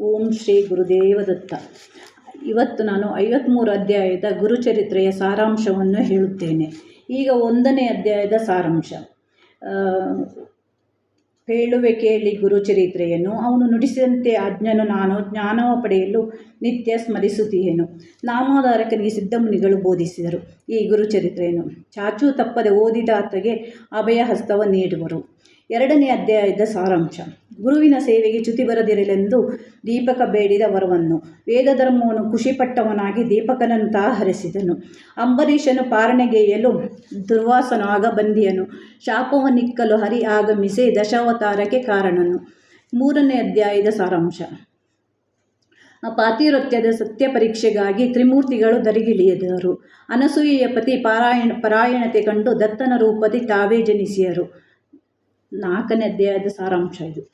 ಓಂ ಶ್ರೀ ಗುರುದೇವದತ್ತ. ಇವತ್ತು ನಾನು ಐವತ್ತ್ಮೂರು ಅಧ್ಯಾಯದ ಗುರುಚರಿತ್ರೆಯ ಸಾರಾಂಶವನ್ನು ಹೇಳುತ್ತೇನೆ. ಈಗ ಒಂದನೇ ಅಧ್ಯಾಯದ ಸಾರಾಂಶ. ಹೇಳುವೆ ಕೇಳಿ ಗುರುಚರಿತ್ರೆಯನ್ನು. ಅವನು ನುಡಿಸಿದಂತೆ ಆಜ್ಞನು ನಾನು ಜ್ಞಾನವ ಪಡೆಯಲು ನಿತ್ಯ ಸ್ಮರಿಸುತ್ತೀಯೇನು. ನಾಮಾಧಾರಕನಿಗೆ ಸಿದ್ಧಮುನಿಗಳು ಬೋಧಿಸಿದರು ಈ ಗುರುಚರಿತ್ರೆಯನ್ನು. ಚಾಚೂ ತಪ್ಪದೆ ಓದಿದ ಆತಗೆ ಅಭಯ ಹಸ್ತವ ನೀಡುವರು. ಎರಡನೇ ಅಧ್ಯಾಯದ ಸಾರಾಂಶ. ಗುರುವಿನ ಸೇವೆಗೆ ಚ್ಯುತಿ ಬರದಿರಲೆಂದು ದೀಪಕ ಬೇಡಿದ ವರವನ್ನು. ವೇದಧರ್ಮವನ್ನು ಖುಷಿಪಟ್ಟವನಾಗಿ ದೀಪಕನನ್ನು ಹರಿಸಿದನು. ಅಂಬರೀಷನು ಪಾರಣೆಗೆಯಲು ದುರ್ವಾಸನು ಆಗ ಬಂದಿಯನು ಶಾಪವನ್ನಿಕ್ಕಲು ಹರಿ ಆಗಮಿಸಿ ದಶಾವತಾರಕ್ಕೆ ಕಾರಣನು. ಮೂರನೇ ಅಧ್ಯಾಯದ ಸಾರಾಂಶ. ಪಾತಿವೃತ್ಯದ ಸತ್ಯ ಪರೀಕ್ಷೆಗಾಗಿ ತ್ರಿಮೂರ್ತಿಗಳು ದರಿಗಿಳಿಯದರು. ಅನಸೂಯೆಯ ಪತಿ ಪಾರಾಯಣ, ಪರಾಯಣತೆ ಕಂಡು ದತ್ತನ ರೂಪದಿ ತಾವೇ ಜನಿಸಿಯರು ನಾಲ್ಕನೇ ಅಧ್ಯಾಯದ ಸಾರಾಂಶ ಇದು.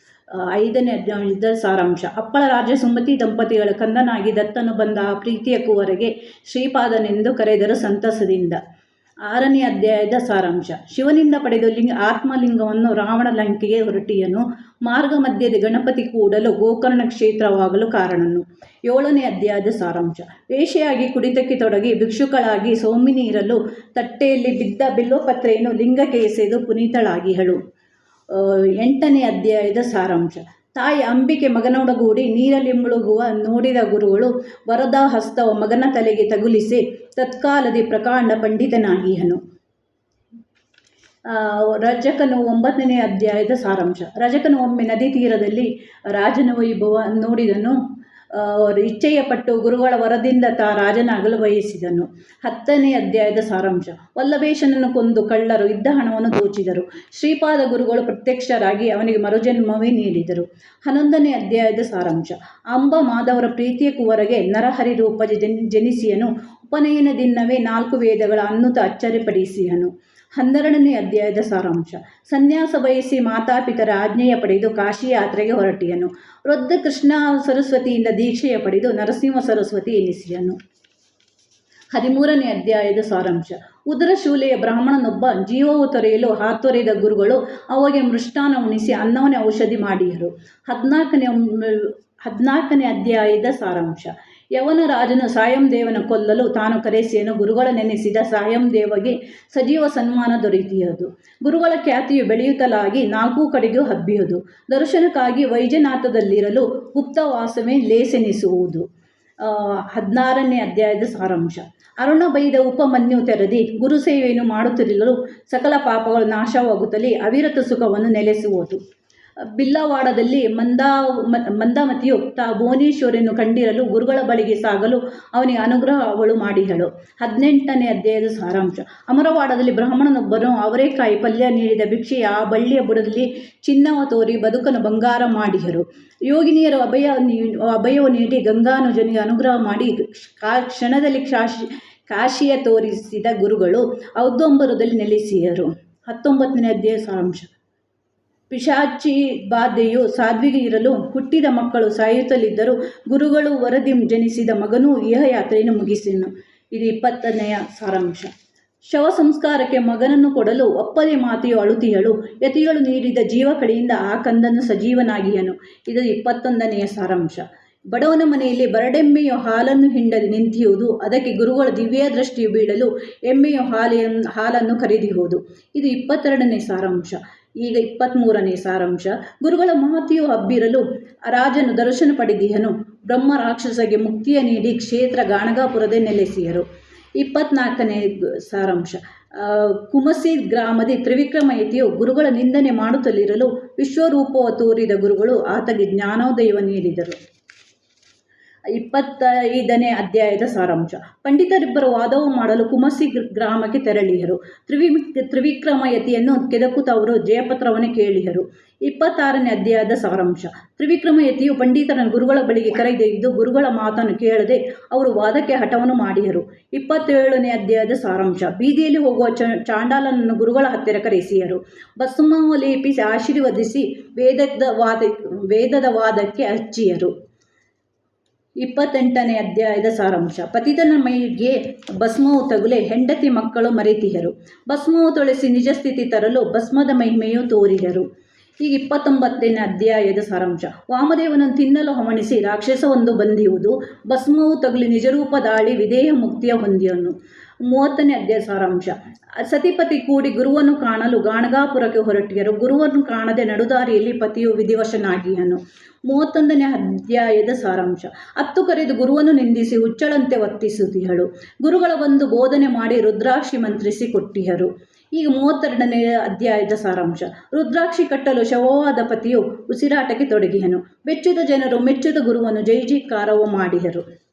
ಐದನೇ ಅಧ್ಯಾಯದ ಸಾರಾಂಶ. ಅಪ್ಪಳ ರಾಜ ಸುಮತಿ ದಂಪತಿಗಳ ಕಂದನಾಗಿ ದತ್ತನು ಬಂದ ಆ ಪ್ರೀತಿಯ ಕುವರೆಗೆ ಶ್ರೀಪಾದನೆಂದು ಕರೆದರು ಸಂತಸದಿಂದ. ಆರನೇ ಅಧ್ಯಾಯದ ಸಾರಾಂಶ. ಶಿವನಿಂದ ಪಡೆದು ಲಿಂಗ, ಆತ್ಮಲಿಂಗವನ್ನು ರಾವಣ ಲಂಕೆಗೆ ಹೊರಟಿಯನು. ಮಾರ್ಗ ಮಧ್ಯದ ಗಣಪತಿ ಕೂಡಲು ಗೋಕರ್ಣ ಕ್ಷೇತ್ರವಾಗಲು ಕಾರಣನು. ಏಳನೇ ಅಧ್ಯಾಯದ ಸಾರಾಂಶ. ವೇಷೆಯಾಗಿ ಕುಡಿತಕ್ಕೆ ತೊಡಗಿ ಭಿಕ್ಷುಕಳಾಗಿ ಸೋಮಿನಿ ಇರಲು ತಟ್ಟೆಯಲ್ಲಿ ಬಿದ್ದ ಬಿಲ್ಲೋಪತ್ರೆಯನ್ನು ಲಿಂಗಕ್ಕೆ ಎಸೆದು ಪುನೀತಳಾಗಿಹಳು ಎಂಟನೇ ಅಧ್ಯಾಯದ ಸಾರಾಂಶ. ತಾಯಿ ಅಂಬಿಕೆ ಮಗನೊಡಗೂಡಿ ನೀರಲ್ಲಿ ಮುಳುಗುವ ನೋಡಿದ ಗುರುಗಳು ವರದ ಹಸ್ತವ ಮಗನ ತಲೆಗೆ ತಗುಲಿಸಿ ತತ್ಕಾಲದಿ ಪ್ರಕಾಂಡ ಪಂಡಿತನಾಗಿಹನು. ರಜಕನು ಒಂಬತ್ತನೇ ಅಧ್ಯಾಯದ ಸಾರಾಂಶ. ರಜಕನು ಒಮ್ಮೆ ನದಿ ತೀರದಲ್ಲಿ ರಾಜನ ವೈಭವ ನೋಡಿದನು. ಇಚ್ಛೆಯ ಪಟ್ಟು ಗುರುಗಳ ವರದಿಂದ ತಾ ರಾಜನಾಗಲು ಬಯಸಿದನು ಹತ್ತನೇ ಅಧ್ಯಾಯದ ಸಾರಾಂಶ. ವಲ್ಲಭೇಶನನ್ನು ಕೊಂದು ಕಳ್ಳರು ಇದ್ದ ಹಣವನ್ನು ದೋಚಿದರು. ಶ್ರೀಪಾದ ಗುರುಗಳು ಪ್ರತ್ಯಕ್ಷರಾಗಿ ಅವನಿಗೆ ಮರುಜನ್ಮವೇ ನೀಡಿದರು. ಹನ್ನೊಂದನೇ ಅಧ್ಯಾಯದ ಸಾರಾಂಶ. ಅಂಬ ಮಾಧವರ ಪ್ರೀತಿಯ ಕುವರಗೆ ನರಹರಿ ರೂಪ ಜನ್ ಜನಿಸಿಯನು. ಉಪನಯನ ದಿನವೇ ನಾಲ್ಕು ವೇದಗಳ ಅನ್ನುತ ಅಚ್ಚರಿಪಡಿಸಿಯನು. ಹನ್ನೆರಡನೇ ಅಧ್ಯಾಯದ ಸಾರಾಂಶ. ಸನ್ಯಾಸ ಬಯಸಿ ಮಾತಾಪಿತರ ಆಜ್ಞೆಯ ಪಡೆದು ಕಾಶಿ ಯಾತ್ರೆಗೆ ಹೊರಟಿಯನು. ವೃದ್ಧ ಕೃಷ್ಣ ಸರಸ್ವತಿಯಿಂದ ದೀಕ್ಷೆಯ ಪಡೆದು ನರಸಿಂಹ ಸರಸ್ವತಿ ಎನಿಸಿಯನು ಹದಿಮೂರನೇ ಅಧ್ಯಾಯದ ಸಾರಾಂಶ. ಉದರಶೂಲೆಯ ಬ್ರಾಹ್ಮಣನೊಬ್ಬ ಜೀವವು ತೊರೆಯಲು ಹಾತೊರೆದ ಗುರುಗಳು ಅವಗೆ ಮೃಷ್ಟಾನ ಉಣಿಸಿ ಅನ್ನವನೇ ಔಷಧಿ ಮಾಡಿದರು. ಹದಿನಾಲ್ಕನೇ ಹದಿನಾಲ್ಕನೇ ಅಧ್ಯಾಯದ ಸಾರಾಂಶ. ಯವನ ರಾಜನು ಸಾಯಂದೇವನ ಕೊಲ್ಲಲು ತಾನು ಕರೆಸಿಯನು. ಗುರುಗಳ ನೆನೆಸಿದ ಸಾಯಂದೇವಗೆ ಸಜೀವ ಸನ್ಮಾನ ದೊರೆತಿಯದು ಗುರುಗಳ ಖ್ಯಾತಿಯು ಬೆಳೆಯುತ್ತಲಾಗಿ ನಾಲ್ಕು ಕಡೆಗೂ ಹಬ್ಬಿಯದು ದರ್ಶನಕ್ಕಾಗಿ ವೈಜನಾಥದಲ್ಲಿರಲು ಗುಪ್ತವಾಸವೇ ಲೇಸೆನಿಸುವುದು. ಹದಿನಾರನೇ ಅಧ್ಯಾಯದ ಸಾರಾಂಶ. ಅರುಣ ಬೈದ ಉಪಮನ್ಯು ತೆರದಿ ಗುರು ಸೇವೆಯನ್ನು ಮಾಡುತ್ತಿರಲು ಸಕಲ ಪಾಪಗಳು ನಾಶವಾಗುತ್ತಲೇ ಅವಿರತ ಸುಖವನ್ನು ನೆಲೆಸುವುದು. ಬಿಲ್ಲವಾಡದಲ್ಲಿ ಮಂದಾ, ಮಂದಾಮತಿಯು ತಾ ಭುವನೇಶ್ವರಿಯನ್ನು ಕಂಡಿರಲು ಗುರುಗಳ ಬಳಿಗೆ ಸಾಗಲು ಅವನಿಗೆ ಅನುಗ್ರಹ ಅವಳು ಮಾಡಿದಳು. ಹದಿನೆಂಟನೇ ಅಧ್ಯಾಯದ ಸಾರಾಂಶ. ಅಮರವಾಡದಲ್ಲಿ ಬ್ರಾಹ್ಮಣನೊಬ್ಬನು ಅವರೇಕಾಯಿ ಪಲ್ಯ ನೀಡಿದ ಭಿಕ್ಷೆಯ ಆ ಬಳ್ಳಿಯ ಬುಡದಲ್ಲಿ ಚಿನ್ನವ ತೋರಿ ಬದುಕನ್ನು ಬಂಗಾರ ಮಾಡಿದರು. ಯೋಗಿನಿಯರು ಅಭಯ ಅಭಯವು ನೀಡಿ ಗಂಗಾನುಜನಿಗೆ ಅನುಗ್ರಹ ಮಾಡಿ ಕ್ಷಣದಲ್ಲಿ ಕಾಶಿ ಕಾಶಿಯ ತೋರಿಸಿದ ಗುರುಗಳು ಔದೊಂಬರದಲ್ಲಿ ನೆಲೆಸಿದರು. ಹತ್ತೊಂಬತ್ತನೇ ಅಧ್ಯಾಯ ಸಾರಾಂಶ. ಪಿಶಾಚಿ ಬಾಧೆಯು ಸಾಧ್ವಿಗೆ ಇರಲು ಹುಟ್ಟಿದ ಮಕ್ಕಳು ಸಾಯುತ್ತಲಿದ್ದರೂ ಗುರುಗಳು ವರದಿ ಜನಿಸಿದ ಮಗನೂ ಯಾತ್ರೆಯನ್ನು ಮುಗಿಸಿದನು. ಇದು ಇಪ್ಪತ್ತನೆಯ ಸಾರಾಂಶ. ಶವ ಸಂಸ್ಕಾರಕ್ಕೆ ಮಗನನ್ನು ಕೊಡಲು ಒಪ್ಪದೆ ಮಾತೆಯು ಅಳುತಿಯಳು. ಯತಿಗಳು ನೀಡಿದ ಜೀವಕಳಿಯಿಂದ ಆ ಕಂದನ್ನು ಸಜೀವನಾಗಿಯನು. ಇದು ಇಪ್ಪತ್ತೊಂದನೆಯ ಸಾರಾಂಶ. ಬಡವನ ಮನೆಯಲ್ಲಿ ಬರಡೆಮ್ಮೆಯು ಹಾಲನ್ನು ಹಿಂಡದೆ ನಿಂತಿಯುವುದು ಅದಕ್ಕೆ ಗುರುಗಳ ದಿವ್ಯ ದೃಷ್ಟಿಯು ಬೀಳಲು ಎಮ್ಮೆಯು ಹಾಲಿಯನ್ನು ಹಾಲನ್ನು ಖರೀದಿಯುವುದು ಇದು ಇಪ್ಪತ್ತೆರಡನೇ ಸಾರಾಂಶ. ಈಗ ಇಪ್ಪತ್ತ್ಮೂರನೇ ಸಾರಾಂಶ. ಗುರುಗಳ ಮಹತಿಯು ಹಬ್ಬಿರಲು ರಾಜನು ದರ್ಶನ ಪಡೆದಿಯನು ಬ್ರಹ್ಮ ರಾಕ್ಷಸಗೆ ಮುಕ್ತಿಯ ನೀಡಿ ಕ್ಷೇತ್ರ ಗಾಣಗಾಪುರದೇ ನೆಲೆಸಿಯರು. ಇಪ್ಪತ್ನಾಲ್ಕನೇ ಸಾರಾಂಶ. ಕುಮಸಿ ಗ್ರಾಮದ ತ್ರಿವಿಕ್ರಮಯತಿಯು ಗುರುಗಳ ನಿಂದನೆ ಮಾಡುತ್ತಲಿರಲು ವಿಶ್ವರೂಪವ ತೋರಿದ ಗುರುಗಳು ಆತಗೆ ಜ್ಞಾನೋದಯವ ನೀಡಿದರು. ಇಪ್ಪತ್ತೈದನೇ ಅಧ್ಯಾಯದ ಸಾರಾಂಶ. ಪಂಡಿತರಿಬ್ಬರು ವಾದವು ಮಾಡಲು ಕುಮಸಿ ಗ್ರಾಮಕ್ಕೆ ತೆರಳಿಯರು. ತ್ರಿವಿ ತ್ರಿವಿಕ್ರಮಯತಿಯನ್ನು ಕೆದಕುತ್ತವರು ಜಯಪತ್ರವನ್ನು ಕೇಳಿದರು ಇಪ್ಪತ್ತಾರನೇ ಅಧ್ಯಾಯದ ಸಾರಾಂಶ. ತ್ರಿವಿಕ್ರಮಯತಿಯು ಪಂಡಿತರನ್ನು ಗುರುಗಳ ಬಳಿಗೆ ಕರೆದೊಯ್ದು ಗುರುಗಳ ಮಾತನ್ನು ಕೇಳದೆ ಅವರು ವಾದಕ್ಕೆ ಹಠವನ್ನು ಮಾಡಿದರು ಇಪ್ಪತ್ತೇಳನೇ ಅಧ್ಯಾಯದ ಸಾರಾಂಶ. ಬೀದಿಯಲ್ಲಿ ಹೋಗುವ ಚ, ಚಾಂಡಾಲನನ್ನು ಗುರುಗಳ ಹತ್ತಿರ ಕರೆಸಿಯರು. ಭಸ್ಮವ ಲೇಪಿಸಿ ಆಶೀರ್ವದಿಸಿ ವೇದದ ವಾದ, ವೇದದ ವಾದಕ್ಕೆ ಹಚ್ಚಿಯರು. ಇಪ್ಪತ್ತೆಂಟನೇ ಅಧ್ಯಾಯದ ಸಾರಾಂಶ. ಪತಿತನ ಮೈಗೆ ಭಸ್ಮವು ತಗುಲೆ, ಹೆಂಡತಿ ಮಕ್ಕಳು ಮರೆತಿಹರು. ಭಸ್ಮವು ತೊಳೆಸಿ ನಿಜ ಸ್ಥಿತಿ ತರಲು ಭಸ್ಮದ ಮಹಿಮೆಯು ತೋರಿದರು ಈಗ ಇಪ್ಪತ್ತೊಂಬತ್ತನೇ ಅಧ್ಯಾಯದ ಸಾರಾಂಶ. ವಾಮದೇವನನ್ನು ತಿನ್ನಲು ಹವಣಿಸಿ ರಾಕ್ಷಸವೊಂದು ಬಂದಿಯುವುದು ಭಸ್ಮವು ತಗುಲಿ ನಿಜರೂಪ ದಾಳಿ ವಿಧೇಯ ಮುಕ್ತಿಯ ಹೊಂದಿಯನು ಮೂವತ್ತನೇ ಅಧ್ಯಾಯ ಸಾರಾಂಶ. ಸತಿಪತಿ ಕೂಡಿ ಗುರುವನ್ನು ಕಾಣಲು ಗಾಣಗಾಪುರಕ್ಕೆ ಹೊರಟಿಯರು. ಗುರುವನ್ನು ಕಾಣದೆ ನಡುದಾರಿಯಲ್ಲಿ ಪತಿಯು ವಿಧಿವಶನಾಗಿಯನು. ಮೂವತ್ತೊಂದನೇ ಅಧ್ಯಾಯದ ಸಾರಾಂಶ. ಹತ್ತು ಕರೆದು ಗುರುವನ್ನು ನಿಂದಿಸಿ ಹುಚ್ಚಳಂತೆ ವರ್ತಿಸುತ್ತಿಹಳು. ಗುರುಗಳ ಒಂದು ಬೋಧನೆ ಮಾಡಿ ರುದ್ರಾಕ್ಷಿ ಮಂತ್ರಿಸಿ ಕೊಟ್ಟಿಯರು ಈಗ ಮೂವತ್ತೆರಡನೇ ಅಧ್ಯಾಯದ ಸಾರಾಂಶ. ರುದ್ರಾಕ್ಷಿ ಕಟ್ಟಲು ಶವವಾದ ಪತಿಯು ಉಸಿರಾಟಕ್ಕೆ ತೊಡಗಿಯನು ಮೆಚ್ಚಿದ ಜನರು ಮೆಚ್ಚಿದ ಗುರುವನ್ನು ಜೈ ಜೈಕಾರವ ಮಾಡಿಹರು.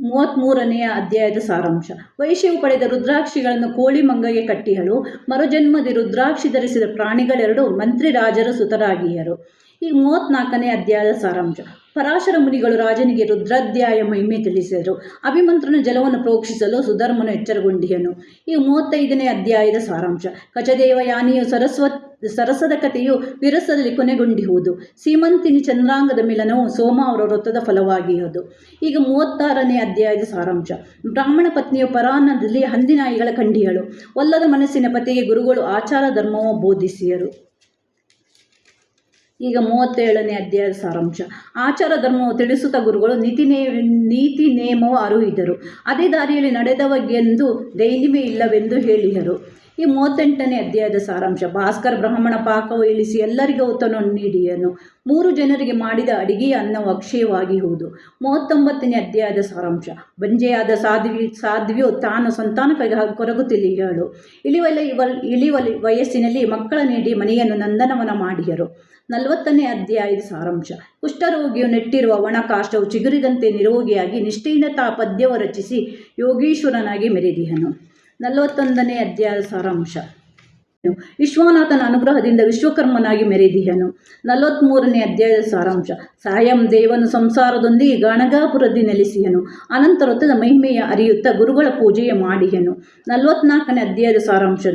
ಮೂವತ್ತ್ಮೂರನೆಯ ಅಧ್ಯಾಯದ ಸಾರಾಂಶ. ವೈಶ್ಯವು ಪಡೆದ ರುದ್ರಾಕ್ಷಿಗಳನ್ನು ಕೋಳಿ ಮಂಗಗೆ ಕಟ್ಟಿಹಳು ಮರುಜನ್ಮದಿ ರುದ್ರಾಕ್ಷಿ ಧರಿಸಿದ ಪ್ರಾಣಿಗಳೆರಡು ಮಂತ್ರಿ ರಾಜರ ಸುತರಾಗಿಯರು. ಈ ಮೂವತ್ತ್ನಾಲ್ಕನೇ ಅಧ್ಯಾಯದ ಸಾರಾಂಶ. ಪರಾಶರ ಮುನಿಗಳು ರಾಜನಿಗೆ ರುದ್ರಾಧ್ಯಾಯ ಮಹಿಮೆ ತಿಳಿಸಿದರು. ಅಭಿಮಂತ್ರನ ಜಲವನ್ನು ಪ್ರೋಕ್ಷಿಸಲು ಸುಧರ್ಮನು ಎಚ್ಚರಗೊಂಡಿಯನು ಈ ಮೂವತ್ತೈದನೇ ಅಧ್ಯಾಯದ ಸಾರಾಂಶ. ಕಚದೇವ ಯಾನಿಯು ಸರಸ್ವತ್ ಸರಸದ ಕಥೆಯು ವಿರಸದಲ್ಲಿ ಕೊನೆಗೊಂಡಿಹುದು ಸೀಮಂತಿನಿ ಚಂದ್ರಾಂಗದ ಮಿಲನವು ಸೋಮ ಅವರ ವೃತ್ತದ ಫಲವಾಗಿಯದು ಈಗ ಮೂವತ್ತಾರನೇ ಅಧ್ಯಾಯದ ಸಾರಾಂಶ. ಬ್ರಾಹ್ಮಣ ಪತ್ನಿಯು ಪರಾನ್ನದಲ್ಲಿ ಹಂದಿನಾಯಿಗಳ ಕಂಡಿಯಳು ಒಲ್ಲದ ಮನಸ್ಸಿನ ಪತಿಗೆ ಗುರುಗಳು ಆಚಾರ ಧರ್ಮವು ಬೋಧಿಸಿದರು. ಈಗ ಮೂವತ್ತೇಳನೇ ಅಧ್ಯಾಯದ ಸಾರಾಂಶ. ಆಚಾರ ಧರ್ಮವು ತಿಳಿಸುತ್ತ ಗುರುಗಳು ನೀತಿ ನೇ, ನೀತಿ ನೇಮವು ಅರುಹಿದರು ಅದೇ ದಾರಿಯಲ್ಲಿ ನಡೆದವಗೆಂದು ದೈನಿಮೆ ಇಲ್ಲವೆಂದು ಹೇಳಿದರು. ಈ ಮೂವತ್ತೆಂಟನೇ ಅಧ್ಯಾಯದ ಸಾರಾಂಶ, ಭಾಸ್ಕರ್ ಬ್ರಾಹ್ಮಣ ಪಾಕವು ಇಳಿಸಿ ಎಲ್ಲರಿಗೂ ಊತವನ್ನು ನೀಡಿಯನು. ಮೂರು ಜನರಿಗೆ ಮಾಡಿದ ಅಡಿಗೆಯ ಅನ್ನವು ಹೋದು. ಮೂವತ್ತೊಂಬತ್ತನೇ ಅಧ್ಯಾಯದ ಸಾರಾಂಶ, ಬಂಜೆಯಾದ ಸಾಧ್ವಿ, ಸಾಧ್ವಿಯು ತಾನು ಸಂತಾನಕ್ಕಾಗಿ ಕೊರಗುತ್ತಿಲಿಗಳು ಇಳಿವಲಿ ಇಳಿವಲಿ ವಯಸ್ಸಿನಲ್ಲಿ ಮಕ್ಕಳ ನೀಡಿ ಮನೆಯನ್ನು ನಂದನವನ ಮಾಡಿಯರು ನಲವತ್ತನೇ ಅಧ್ಯಾಯದ ಸಾರಾಂಶ, ಕುಷ್ಠರೋಗಿಯು ನೆಟ್ಟಿರುವ ಒಣ ಕಾಷ್ಟವು ಚಿಗುರಿದಂತೆ ನಿರೋಗಿಯಾಗಿ ನಿಷ್ಠೀನತಾ ಪದ್ಯವ ರಚಿಸಿ ಯೋಗೀಶ್ವರನಾಗಿ ಮೆರೆದಿಹನು. ನಲವತ್ತೊಂದನೇ ಅಧ್ಯಾಯ ಸಾರಾಂಶ. ವಿಶ್ವನಾಥನ ಅನುಗ್ರಹದಿಂದ ವಿಶ್ವಕರ್ಮನಾಗಿ ಮೆರೆದಿಹನು. ನಲವತ್ತ್ಮೂರನೇ ಅಧ್ಯಾಯದ ಸಾರಾಂಶ. ಸಾಯಂ ದೇವನು ಸಂಸಾರದೊಂದಿಗೆ ಗಣಗಾಪುರದಿ ನೆಲೆಸಿಯನು ಅನಂತರ ತನ್ನ ಮಹಿಮೆಯ ಅರಿಯುತ್ತಾ ಗುರುಗಳ ಪೂಜೆಯ ಮಾಡಿಯನು ನಲವತ್ನಾಲ್ಕನೇ ಅಧ್ಯಾಯದ ಸಾರಾಂಶ.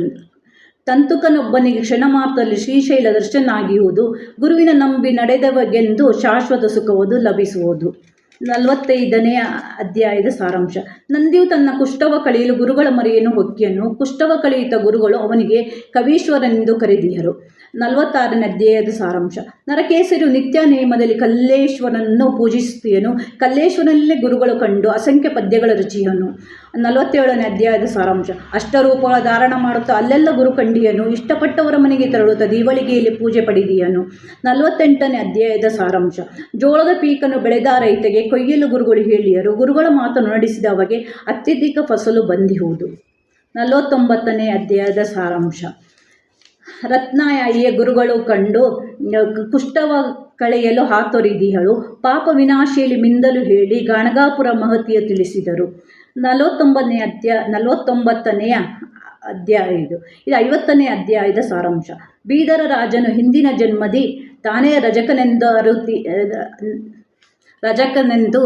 ತಂತುಕನೊಬ್ಬನಿಗೆ ಕ್ಷಣ ಮಾತ್ರದಲ್ಲಿ ಶ್ರೀಶೈಲ ದರ್ಶನಾಗಿಯುವುದು ಗುರುವಿನ ನಂಬಿ ನಡೆದವಗೆಂದು ಶಾಶ್ವತ ಸುಖವದು ಲಭಿಸುವುದು. ನಲವತ್ತೈದನೆಯ ಅಧ್ಯಾಯದ ಸಾರಾಂಶ. ನಂದಿಯು ತನ್ನ ಕುಷ್ಠವ ಕಳೆಯಲು ಗುರುಗಳ ಮರೆಯನ್ನು ಹೊಕ್ಕಿಯನು ಕುಷ್ಠವ ಕಳೆಯುತ್ತ ಗುರುಗಳು ಅವನಿಗೆ ಕವೀಶ್ವರನೆಂದು ಕರೆದಿಯರು ನಲವತ್ತಾರನೇ ಅಧ್ಯಾಯದ ಸಾರಾಂಶ. ನರಕೇಸರಿಯು ನಿತ್ಯ ನೇಮದಲ್ಲಿ ಕಲ್ಲೇಶ್ವರನನ್ನು ಪೂಜಿಸುತ್ತಿಯನು ಕಲ್ಲೇಶ್ವರನಲ್ಲೇ ಗುರುಗಳು ಕಂಡು ಅಸಂಖ್ಯ ಪದ್ಯಗಳ ರುಚಿಯನು. ನಲವತ್ತೇಳನೇ ಅಧ್ಯಾಯದ ಸಾರಾಂಶ. ಅಷ್ಟರೂಪಗಳ ಧಾರಣ ಮಾಡುತ್ತಾ ಅಲ್ಲೆಲ್ಲ ಗುರು ಕಂಡಿಯನು. ಇಷ್ಟಪಟ್ಟವರ ಮನೆಗೆ ತೆರಳುತ್ತಾ ದೀವಳಿಗೆಯಲ್ಲಿ ಪೂಜೆ ಪಡೆದಿಯನು. ನಲವತ್ತೆಂಟನೇ ಅಧ್ಯಾಯದ ಸಾರಾಂಶ. ಜೋಳದ ಪೀಕನ್ನು ಬೆಳೆದ ರೈತಗೆ ಕೊಯ್ಯಲು ಗುರುಗಳು ಹೇಳಿಯರು, ಗುರುಗಳ ಮಾತನ್ನು ನಡೆಸಿದವಗೆ ಅತ್ಯಧಿಕ ಫಸಲು ಬಂದಿಹುದು. ನಲವತ್ತೊಂಬತ್ತನೇ ಅಧ್ಯಾಯದ ಸಾರಾಂಶ. ರತ್ನಾಯಿಯ ಗುರುಗಳು ಕಂಡು, ಕುಷ್ಠವ ಕಳೆಯಲು ಹಾತೊರಿದಿಹಳು. ಪಾಪ ವಿನಾಶಿಯಲ್ಲಿ ಮಿಂದಲು ಹೇಳಿ ಗಾಣಗಾಪುರ ಮಹತಿಯ ತಿಳಿಸಿದರು. ನಲವತ್ತೊಂಬತ್ತನೇ ಅಧ್ಯಾಯ ನಲವತ್ತೊಂಬತ್ತನೆಯ ಅಧ್ಯಾಯ ಇದು. ಇದು ಐವತ್ತನೇ ಅಧ್ಯಾಯದ ಸಾರಾಂಶ. ಬೀದರ ರಾಜನು ಹಿಂದಿನ ಜನ್ಮದಿ ತಾನೇ ರಜಕನೆಂದು ಅರುತಿ ರಜಕನೆಂದು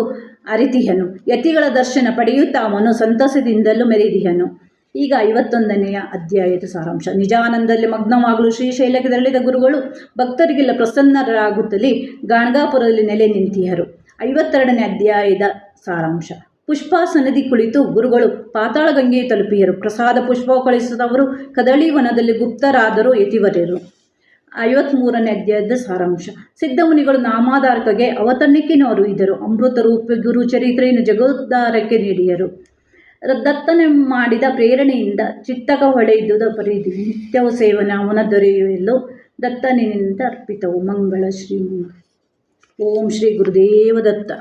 ಅರಿತಿಹನು. ಯತಿಗಳ ದರ್ಶನ ಪಡೆಯುತ್ತಾ ಅವನು ಸಂತಸದಿಂದಲೂ ಮೆರೆದಿಹನು. ಈಗ ಐವತ್ತೊಂದನೆಯ ಅಧ್ಯಾಯದ ಸಾರಾಂಶ. ನಿಜಾನಂದದಲ್ಲಿ ಮಗ್ನವಾಗಲು ಶ್ರೀಶೈಲಕ್ಕೆ ತೆರಳಿದ ಗುರುಗಳು ಭಕ್ತರಿಗೆಲ್ಲ ಪ್ರಸನ್ನರಾಗುತ್ತಲೇ ಗಾಣಗಾಪುರದಲ್ಲಿ ನೆಲೆ ನಿಂತಿಯರು ಐವತ್ತೆರಡನೇ ಅಧ್ಯಾಯದ ಸಾರಾಂಶ. ಪುಷ್ಪಾಸನದಿ ಕುಳಿತು ಗುರುಗಳು ಪಾತಾಳ ಗಂಗೆಗೆ ತಲುಪಿಯರು. ಪ್ರಸಾದ ಪುಷ್ಪ ಕಳಿಸಿದವರು ಕದಳಿ ವನದಲ್ಲಿ ಗುಪ್ತರಾದರು ಯತಿವರ್ಯರು. ಐವತ್ತ್ಮೂರನೇ ಅಧ್ಯಾಯದ ಸಾರಾಂಶ. ಸಿದ್ಧಮುನಿಗಳು ನಾಮಾಧಾರಕಗೆ ಅವತರಣಿಕೆನವರು ಇದ್ದರು. ಅಮೃತ ರೂಪ, ಗುರು ಚರಿತ್ರೆಯನ್ನು ಜಗೋದ್ಧಾರಕ್ಕೆ ನೀಡಿದರು ದತ್ತನೆ ಮಾಡಿದ ಪ್ರೇರಣೆಯಿಂದ ಚಿತ್ತಕ ಹೊಳೆಯುವುದ ಪರಿಧಿ ನಿತ್ಯವ ಸೇವನೆ, ಅವನ ದೊರೆಯಲು ದತ್ತನಿಂದ ಅರ್ಪಿತವು. ಮಂಗಳ ಶ್ರೀ ಓಂ ಶ್ರೀ ಗುರುದೇವ ದತ್ತ.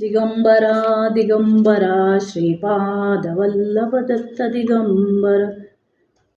ದಿಗಂಬರ ದಿಗಂಬರ, ಶ್ರೀಪಾದವಲ್ಲಭ ದತ್ತ ದಿಗಂಬರ.